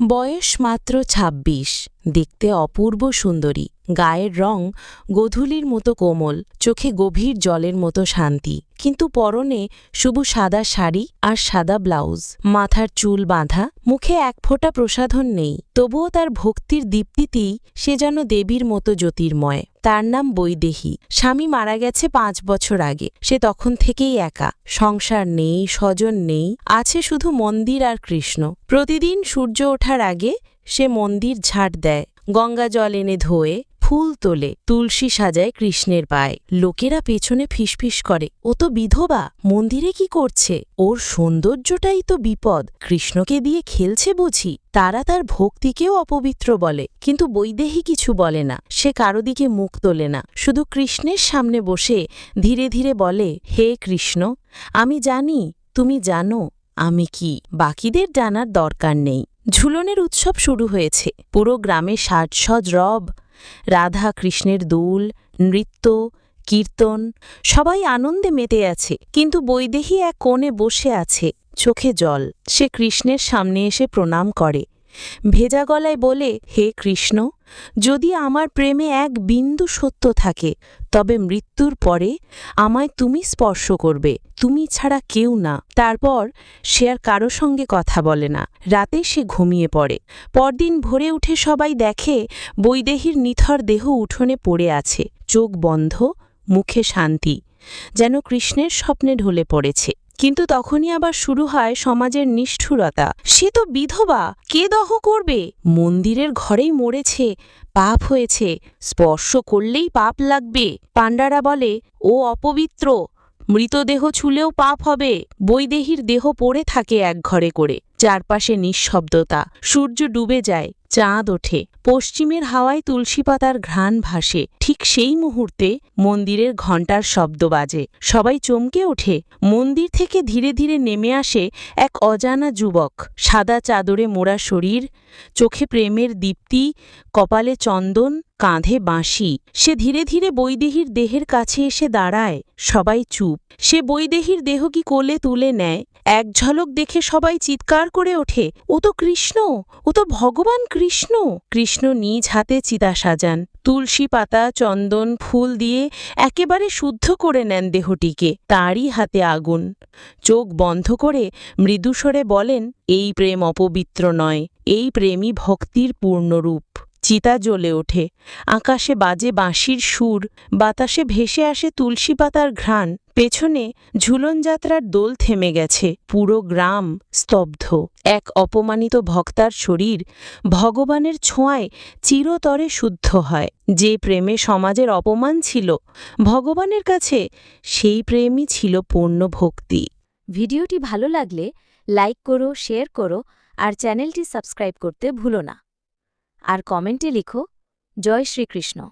বয়স মাত্র ২৬ দেখতে অপূর্ব সুন্দরী। গায়ের রং গোধূলির মতো কোমল, চোখে গভীর জলের মতো শান্তি। কিন্তু পরনে শুভু সাদা শাড়ি আর সাদা ব্লাউজ। মাথার চুল বাঁধা, মুখে এক ফোঁটা প্রসাধন নেই। তবুও তার ভক্তির দীপ্তিতেই সে যেন দেবীর মতো জ্যোতির্ময়। তার নাম বৈদেহী। স্বামী মারা গেছে পাঁচ বছর আগে। সে তখন থেকেই একা। সংসার নেই, স্বজন নেই, আছে শুধু মন্দির আর কৃষ্ণ। প্রতিদিন সূর্য ওঠার আগে সে মন্দির ঝাড় দেয়। গঙ্গা জল এনে ধোয়ে ফুল তোলে, তুলসী সাজায় কৃষ্ণের পায়ে। লোকেরা পেছনে ফিসফিস করে, ও তো বিধবা, মন্দিরে কি করছে? ওর সৌন্দর্যটাই তো বিপদ। কৃষ্ণকে দিয়ে খেলছে বুঝি। তারা তার ভক্তিকেও অপবিত্র বলে, কিন্তু বৈদেহী কিছু বলে না। সে কারও দিকে মুখ তোলে না। শুধু কৃষ্ণের সামনে বসে ধীরে ধীরে বলে, হে কৃষ্ণ, আমি জানি, তুমি জানো, আমি কি? বাকিদের জানার দরকার নেই। ঝুলনের উৎসব শুরু হয়েছে। পুরো গ্রামে সাজসজ রব রাধা কৃষ্ণের দোল, নৃত্য, কীর্তন, সবাই আনন্দে মেতে আছে, কিন্তু বৈদেহী এক কোণে বসে আছে, চোখে জল। সে কৃষ্ণের সামনে এসে প্রণাম করে। ভেজা গলায় বলে, হে কৃষ্ণ, যদি আমার প্রেমে এক বিন্দু সত্য থাকে, তবে মৃত্যুর পরে আমায় তুমি স্পর্শ করবে, তুমি ছাড়া কেউ না। তারপর সে আর কারও সঙ্গে কথা বলে না। রাতে সে ঘুমিয়ে পড়ে। পরদিন ভোরে উঠে সবাই দেখে, বৈদেহীর নিথর দেহ উঠোনে পড়ে আছে। চোখ বন্ধ, মুখে শান্তি। যেন কৃষ্ণের স্বপ্নে ঢলে পড়েছে। কিন্তু তখনই আবার শুরু হয় সমাজের নিষ্ঠুরতা। সে তো বিধবা, কে দহ করবে? মন্দিরের ঘরেই মরেছে, পাপ হয়েছে, স্পর্শ করলেই পাপ লাগবে। পাণ্ডারা বলে, ও অপবিত্র, মৃতদেহ ছুলেও পাপ হবে। বৈদেহীর দেহ পড়ে থাকে এক ঘরে করে। চারপাশে নিঃশব্দতা। সূর্য ডুবে যায়, চাঁদ ওঠে। পশ্চিমের হাওয়ায় তুলসী পাতার ঘ্রাণ ভাসে। ঠিক সেই মুহূর্তে মন্দিরের ঘণ্টার শব্দ বাজে। সবাই চমকে ওঠে। মন্দির থেকে ধীরে ধীরে নেমে আসে এক অজানা যুবক। সাদা চাদরে মোড়া শরীর, চোখে প্রেমের দীপ্তি, কপালে চন্দন, কাঁধে বাঁশি। সে ধীরে ধীরে বৈদেহীর দেহের কাছে এসে দাঁড়ায়। সবাই চুপ। সে বৈদেহীর দেহ কি কোলে তুলে নেয়? এক ঝলক দেখে সবাই চিৎকার করে ওঠে। ও তো কৃষ্ণ, ও তো ভগবান কৃষ্ণ। কৃষ্ণ নিজ হাতে চিতা সাজান। তুলসী পাতা, চন্দন, ফুল দিয়ে একেবারে শুদ্ধ করে নেন দেহটিকে, তারই হাতে আগুন। চোখ বন্ধ করে মৃদুস্বরে বলেন, এই প্রেম অপবিত্র নয়, এই প্রেমই ভক্তির পূর্ণরূপ। চিতা জ্বলে ওঠে। আকাশে বাজে বাঁশির সুর, বাতাসে ভেসে আসে তুলসী পাতার ঘ্রাণ। পেছনে ঝুলনযাত্রার দোল থেমে গেছে, পুরো গ্রাম স্তব্ধ। এক অপমানিত ভক্তার শরীর ভগবানের ছোঁয়ায় চিরতরে শুদ্ধ হয়। যে প্রেমে সমাজের অপমান ছিল, ভগবানের কাছে সেই প্রেমই ছিল পূর্ণ ভক্তি। ভিডিওটি ভালো লাগলে লাইক করো, শেয়ার করো আর চ্যানেলটি সাবস্ক্রাইব করতে ভুলো না। আর কমেন্টে লিখো জয় শ্রীকৃষ্ণ।